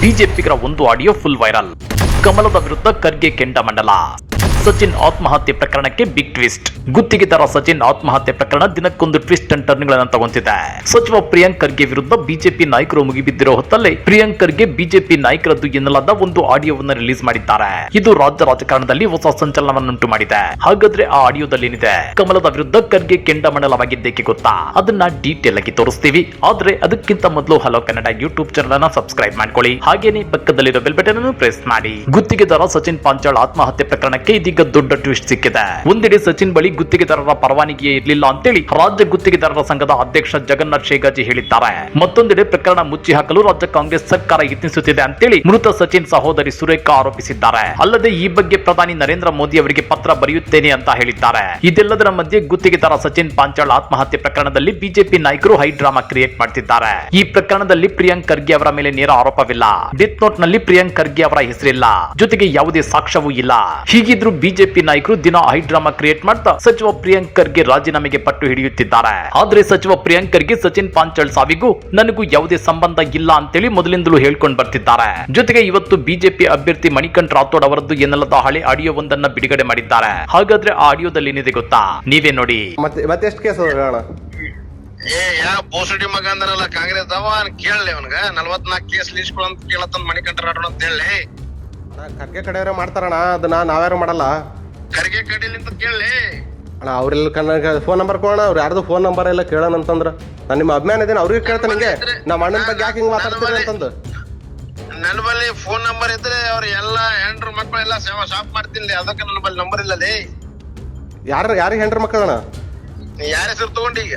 ಬಿಜೆಪಿಗರ ಒಂದು audio full viral ಕಮಲದ ವಿರುದ್ಧ ಖರ್ಗೆ ಕೆಂಡಮಂಡಲ ಸಚಿನ್ ಆತ್ಮಹತ್ಯೆ ಪ್ರಕರಣಕ್ಕೆ ಬಿಗ್ ಟ್ವಿಸ್ಟ್ ಗುತ್ತಿಗೆದಾರ ಸಚಿನ್ ಆತ್ಮಹತ್ಯೆ ಪ್ರಕರಣ ದಿನಕ್ಕೊಂದು ಟ್ವಿಸ್ಟ್ ಅಂಡ್ ಟರ್ನ್ಗಳನ್ನು ತಗೊಂತಿದೆ. ಸಚಿವ ಪ್ರಿಯಾಂಕ್ ವಿರುದ್ಧ ಬಿಜೆಪಿ ನಾಯಕರು ಮುಗಿಬಿದ್ದಿರೋ ಹೊತ್ತಲ್ಲೇ ಪ್ರಿಯಾಂಕ್ ಬಿಜೆಪಿ ನಾಯಕರದ್ದು ಎನ್ನಲಾದ ಒಂದು ಆಡಿಯೋವನ್ನು ರಿಲೀಸ್ ಮಾಡಿದ್ದಾರೆ. ಇದು ರಾಜ್ಯ ರಾಜಕಾರಣದಲ್ಲಿ ಹೊಸ ಸಂಚಲನವನ್ನುಂಟು ಮಾಡಿದೆ. ಹಾಗಾದ್ರೆ ಆ ಆಡಿಯೋದಲ್ಲಿ ಏನಿದೆ ಕಮಲದ ವಿರುದ್ಧ ಖರ್ಗೆ ಕೆಂಡಮಂಡಲವಾಗಿದ್ದೇಕೆ ಗೊತ್ತಾ? ಅದನ್ನ ಡೀಟೇಲ್ ಆಗಿ ತೋರಿಸ್ತೀವಿ. ಆದ್ರೆ ಅದಕ್ಕಿಂತ ಮೊದಲು ಹಲೋ ಕನ್ನಡ ಯೂಟ್ಯೂಬ್ ಚಾನಲ್ ಅನ್ನ ಸಬ್ಸ್ಕ್ರೈಬ್ ಮಾಡ್ಕೊಳ್ಳಿ. ಹಾಗೇನೆ ಪಕ್ಕದಲ್ಲಿರೋ ಬೆಲ್ ಬಟನ್ ಅನ್ನು ಪ್ರೆಸ್ ಮಾಡಿ ಗುತ್ತಿಗೆದಾರ ಸಚಿನ್ ಪಾಂಚಾಳ್ ಆತ್ಮಹತ್ಯೆ ಪ್ರಕರಣಕ್ಕೆ ಇದೀಗ ದೊಡ್ಡ ಟ್ವಿಸ್ಟ್ ಸಿಕ್ಕಿದೆ. ಒಂದೆಡೆ ಸಚಿನ್ ಬಳಿ ಗುತ್ತಿಗೆದಾರರ ಪರವಾನಗಿಯೇ ಇರಲಿಲ್ಲ ಅಂತೇಳಿ ರಾಜ್ಯ ಗುತ್ತಿಗೆದಾರರ ಸಂಘದ ಅಧ್ಯಕ್ಷ ಜಗನ್ನಾಥ್ ಶೇಗಾಜಿ ಹೇಳಿದ್ದಾರೆ. ಮತ್ತೊಂದೆಡೆ ಪ್ರಕರಣ ಮುಚ್ಚಿ ಹಾಕಲು ರಾಜ್ಯ ಕಾಂಗ್ರೆಸ್ ಸರ್ಕಾರ ಯತ್ನಿಸುತ್ತಿದೆ ಅಂತೇಳಿ ಮೃತ ಸಚಿನ್ ಸಹೋದರಿ ಸುರೇಖಾ ಆರೋಪಿಸಿದ್ದಾರೆ. ಅಲ್ಲದೆ ಈ ಬಗ್ಗೆ ಪ್ರಧಾನಿ ನರೇಂದ್ರ ಮೋದಿ ಅವರಿಗೆ ಪತ್ರ ಬರೆಯುತ್ತೇನೆ ಅಂತ ಹೇಳಿದ್ದಾರೆ. ಇದೆಲ್ಲದರ ಮಧ್ಯೆ ಗುತ್ತಿಗೆದಾರ ಸಚಿನ್ ಪಾಂಚಾಳ್ ಆತ್ಮಹತ್ಯೆ ಪ್ರಕರಣದಲ್ಲಿ ಬಿಜೆಪಿ ನಾಯಕರು ಹೈ ಡ್ರಾಮಾ ಕ್ರಿಯೇಟ್ ಮಾಡ್ತಿದ್ದಾರೆ. ಈ ಪ್ರಕರಣದಲ್ಲಿ ಪ್ರಿಯಾಂಕ್ ಖರ್ಗೆ ಅವರ ಮೇಲೆ ನೇರ ಆರೋಪವಿಲ್ಲ. ಡೆತ್ ನೋಟ್ನಲ್ಲಿ ಪ್ರಿಯಾಂಕ್ ಖರ್ಗೆ ಅವರ ಹೆಸರಿಲ್ಲ. ಜೊತೆಗೆ ಯಾವುದೇ ಸಾಕ್ಷ್ಯವೂ ಇಲ್ಲ. ಹೀಗಿದ್ರು ಬಿಜೆಪಿ ನಾಯಕರು ದಿನ ಹೈ ಡ್ರಾಮಾ ಕ್ರಿಯೇಟ್ ಮಾಡ್ತಾ ಸಚಿವ ಪ್ರಿಯಾಂಕ್ ಖರ್ಗೆ ರಾಜೀನಾಮೆಗೆ ಪಟ್ಟು ಹಿಡಿಯುತ್ತಿದ್ದಾರೆ. ಆದ್ರೆ ಸಚಿವ ಪ್ರಿಯಾಂಕ್ ಖರ್ಗೆ ಸಚಿನ್ ಪಾಂಚಾಳ್ ಸಾವಿಗೂ ನನಗೂ ಯಾವುದೇ ಸಂಬಂಧ ಇಲ್ಲ ಅಂತೇಳಿ ಮೊದಲಿಂದಲೂ ಹೇಳ್ಕೊಂಡು ಬರ್ತಿದ್ದಾರೆ. ಜೊತೆಗೆ ಇವತ್ತು ಬಿಜೆಪಿ ಅಭ್ಯರ್ಥಿ ಮಣಿಕಂಠ್ ರಾಥೋಡ್ ಅವರದ್ದು ಎನ್ನಲದ ಹಳೆ ಆಡಿಯೋ ಒಂದನ್ನ ಬಿಡುಗಡೆ ಮಾಡಿದ್ದಾರೆ. ಹಾಗಾದ್ರೆ ಆ ಆಡಿಯೋದಲ್ಲಿ ಏನಿದೆ ಗೊತ್ತಾ? ನೀವೇ ನೋಡಿ. ಮತ್ತೆ ಮತ್ತೆ ಎಷ್ಟು ಕೇಸ್ ಏ ಯಾ ಬೋಸಡಿ ಮಗ ಕಾಂಗ್ರೆಸ್ ಅವ ಕೇಳಲಿ ಅವನ್ಗ. ನಲ್ವತ್ನಾಲ್ಕು ಕೇಸ್ ಲೀಸ್ಕೊಳ ಅಂತ ಕೇಳತ್ತಂದ್ ಮಣಿಕಂಠ ರಾಠೋಡ್ ಅಂತ ಹೇಳಿ ಖರ್ಗೆ ಕಡೆಯವ್ರೆ ಮಾಡ್ತಾರಣ್ಣ ಅದನ್ನ ನಾವ್ಯಾರು ಮಾಡಲ್ಲ. ಖರ್ಗೆ ಕಡಿಲಿ ಕೇಳಿ ಅಣ್ಣ ಅವ್ರೆಲ್ಲ ಕನ್ನಡ ಫೋನ್ ನಂಬರ್ ಕೊಡೋಣ ಅವ್ರು ಯಾರ್ದು ಫೋನ್ ನಂಬರ್ ಎಲ್ಲ ಕೇಳೋಣ ಅಂತಂದ್ರ. ನಾನು ನಿಮ್ಮ ಅಭಿಮಾನ ಇದೀನಿ ಅವ್ರಿಗೆ ಕೇಳ್ತಾನೆ ಹಿಂಗೆ. ನಮ್ಮ ಅಣ್ಣನ ಬಗ್ಗೆ ಯಾಕೆ ಹಿಂಗೆ ಮಾತಾಡ್ತೀರಿ ಅಂತಂದು. ನನ್ನ ಬಳಿ ಫೋನ್ ನಂಬರ್ ಇದ್ರೆ ಅವ್ರ ಎಲ್ಲ ಹೆಂಡ್ರು ಮಕ್ಕಳೆಲ್ಲ ಸೇವಾ ಶಾಪ್ ಮಾಡ್ತೀನಿ ಅದಕ್ಕೆ ನನ್ನ ಬಳಿ ನಂಬರ್ ಇಲ್ಲ ಲೇ. ಯಾರು ಯಾರಿಗೆ ಹೆಂಡ್ರ ಮಕ್ಕಳಣ್ಣ? ನೀ ಯಾರ ಹೆಸರು ತಗೊಂಡಿ ಈಗ?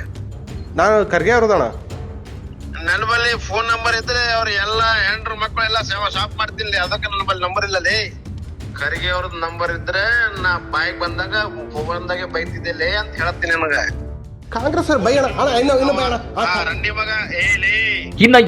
ನಾನು ಖರ್ಗೆ ಅವ್ರದಣ್ಣ. ನನ್ನ ಬಳಿ ಫೋನ್ ನಂಬರ್ ಇದ್ರೆ ಅವ್ರ ಎಲ್ಲಾ ಹೆಂಡ್ರು ಮಕ್ಕಳೆಲ್ಲ ಸೇವಾ ಶಾಪ್ ಮಾಡ್ತಿಲ್ಲ ಅದಕ್ಕೆ ನನ್ನ ಬಳಿ ನಂಬರ್ ಇಲ್ಲ ಲೇ ಖರ್ಗೆ ಅವ್ರದ್ದು ನಂಬರ್ ಇದ್ರೆ ನಾ ಬಾಯಿಗೆ ಬಂದಾಗ ಬಂದಾಗೆ ಬೈತಿದ್ದೆ ಲೇ ಅಂತ ಹೇಳ್ತೀನಿ ನನಗ. ಕಾಂಗ್ರೆಸ್ ಅವ್ರು ಬೈಯಣ. ಅಣ್ಣ ಇನ್ನು ಬೈಯಣ.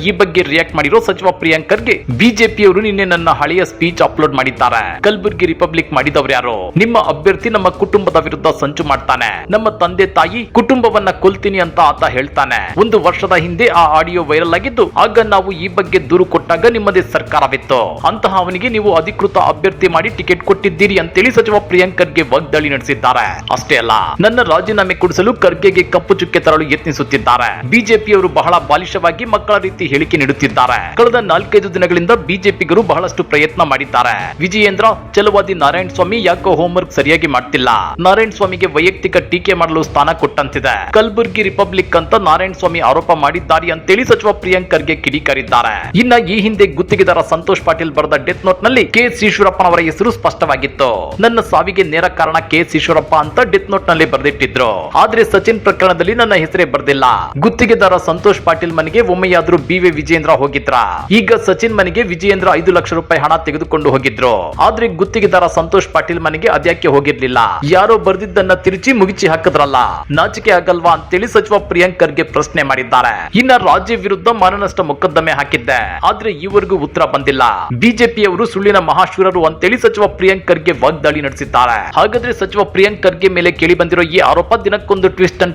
ಈ ಬಗ್ಗೆ ರಿಯಾಕ್ಟ್ ಮಾಡಿರೋ ಸಚಿವ ಪ್ರಿಯಾಂಕರ್ಗೆ ಬಿಜೆಪಿಯವರು ನಿನ್ನೆ ನನ್ನ ಹಳೆಯ ಸ್ಪೀಚ್ ಅಪ್ಲೋಡ್ ಮಾಡಿದ್ದಾರೆ. ಕಲಬುರ್ಗಿ ರಿಪಬ್ಲಿಕ್ ಮಾಡಿದವರು ಯಾರು? ನಿಮ್ಮ ಅಭ್ಯರ್ಥಿ ನಮ್ಮ ಕುಟುಂಬದ ವಿರುದ್ಧ ಸಂಚು ಮಾಡ್ತಾನೆ. ನಮ್ಮ ತಂದೆ ತಾಯಿ ಕುಟುಂಬವನ್ನ ಕೊಲ್ತೀನಿ ಅಂತ ಆತ ಹೇಳ್ತಾನೆ. ಒಂದು ವರ್ಷದ ಹಿಂದೆ ಆ ಆಡಿಯೋ ವೈರಲ್ ಆಗಿದ್ದು ಆಗ ನಾವು ಈ ಬಗ್ಗೆ ದೂರು ಕೊಟ್ಟಾಗ ನಿಮ್ಮದೇ ಸರ್ಕಾರವಿತ್ತು. ಅಂತಹ ಅವನಿಗೆ ನೀವು ಅಧಿಕೃತ ಅಭ್ಯರ್ಥಿ ಮಾಡಿ ಟಿಕೆಟ್ ಕೊಟ್ಟಿದ್ದೀರಿ ಅಂತೇಳಿ ಸಚಿವ ಪ್ರಿಯಾಂಕ್ ಖರ್ಗೆ ವಾಗ್ದಾಳಿ ನಡೆಸಿದ್ದಾರೆ. ಅಷ್ಟೇ ಅಲ್ಲ ನನ್ನ ರಾಜೀನಾಮೆ ಕೊಡಿಸಲು ಖರ್ಗೆಗೆ ಕಪ್ಪು ಚುಕ್ಕೆ ತರಲು ಯತ್ನಿಸುತ್ತಿದ್ದಾರೆ. ಬಿಜೆಪಿಯವರು ಬಹಳ ಬಾಲಿಷವಾಗಿ ಮಕ್ಕಳ ರೀತಿ ಹೇಳಿಕೆ ನೀಡುತ್ತಿದ್ದಾರೆ. ಕಳೆದ ನಾಲ್ಕೈದು ದಿನಗಳಿಂದ ಬಿಜೆಪಿಗರು ಬಹಳಷ್ಟು ಪ್ರಯತ್ನ ಮಾಡಿದ್ದಾರೆ. ವಿಜಯೇಂದ್ರ, ಛಲವಾದಿ ನಾರಾಯಣ ಸ್ವಾಮಿ ಯಾಕೋ ಹೋಂವರ್ಕ್ ಸರಿಯಾಗಿ ಮಾಡ್ತಿಲ್ಲ. ನಾರಾಯಣ ಸ್ವಾಮಿಗೆ ವೈಯಕ್ತಿಕ ಟೀಕೆ ಮಾಡಲು ಸ್ಥಾನ ಕೊಟ್ಟಂತಿದೆ. ಕಲಬುರ್ಗಿ ರಿಪಬ್ಲಿಕ್ ಅಂತ ನಾರಾಯಣ ಸ್ವಾಮಿ ಆರೋಪ ಮಾಡಿದ್ದಾರೆ ಅಂತೇಳಿ ಸಚಿವ ಪ್ರಿಯಾಂಕರ್ಗೆ ಕಿಡಿಕಾರಿದ್ದಾರೆ. ಇನ್ನ ಈ ಹಿಂದೆ ಗುತ್ತಿಗೆದಾರ ಸಂತೋಷ್ ಪಾಟೀಲ್ ಬರೆದ ಡೆತ್ ನೋಟ್ನಲ್ಲಿ ಕೆ ಎಸ್ ಈಶ್ವರಪ್ಪನವರ ಹೆಸರು ಸ್ಪಷ್ಟವಾಗಿತ್ತು. ನನ್ನ ಸಾವಿಗೆ ನೇರ ಕಾರಣ ಕೆ ಎಸ್ ಈಶ್ವರಪ್ಪ ಅಂತ ಡೆತ್ ನೋಟ್ನಲ್ಲಿ ಬರೆದಿಟ್ಟಿದ್ರು. ಆದ್ರೆ ಸಚಿನ್ ಪ್ರಕರಣದಲ್ಲಿ ನನ್ನ ಹೆಸರೇ ಬರ್ದಿಲ್ಲ. ಗುತ್ತಿಗೆದಾರ ಸಂತೋಷ್ ಪಾಟೀಲ್ ಮನೆಗೆ ಒಮ್ಮೆಯಾದ್ರೂ ಬಿ ವಿ ವಿಜಯೇಂದ್ರ ಹೋಗಿದ್ರ. ಈಗ ಸಚಿನ್ ಮನೆಗೆ ವಿಜಯೇಂದ್ರ ಐದು ಲಕ್ಷ ರೂಪಾಯಿ ಹಣ ತೆಗೆದುಕೊಂಡು ಹೋಗಿದ್ರು. ಆದ್ರೆ ಗುತ್ತಿಗೆದಾರ ಸಂತೋಷ್ ಪಾಟೀಲ್ ಮನೆಗೆ ಅದ್ಯಾಕೆ ಹೋಗಿರ್ಲಿಲ್ಲ? ಯಾರೋ ಬರ್ದಿದ್ದನ್ನ ತಿರುಚಿ ಮುಗಿಚಿ ಹಾಕದ್ರಲ್ಲ? ನಾಚಿಕೆ ಆಗಲ್ವಾ ಅಂತೇಳಿ ಸಚಿವ ಪ್ರಿಯಾಂಕ್ಗೆ ಪ್ರಶ್ನೆ ಮಾಡಿದ್ದಾರೆ. ಇನ್ನ ರಾಜ್ಯ ವಿರುದ್ಧ ಮಾನನಷ್ಟ ಮೊಕದ್ದಮೆ ಹಾಕಿದ್ದೆ. ಆದ್ರೆ ಈವರೆಗೂ ಉತ್ತರ ಬಂದಿಲ್ಲ. ಬಿಜೆಪಿಯವರು ಸುಳ್ಳಿನ ಮಹಾಶೂರರು ಅಂತೇಳಿ ಸಚಿವ ಪ್ರಿಯಾಂಕ್ಗೆ ವಾಗ್ದಾಳಿ ನಡೆಸಿದ್ದಾರೆ. ಹಾಗಾದ್ರೆ ಸಚಿವ ಪ್ರಿಯಾಂಕ್ಗೆ ಮೇಲೆ ಕೇಳಿ ಬಂದಿರೋ ಈ ಆರೋಪ ದಿನಕ್ಕೊಂದು ಟ್ವಿಸ್ಟ್ ಅಂಡ್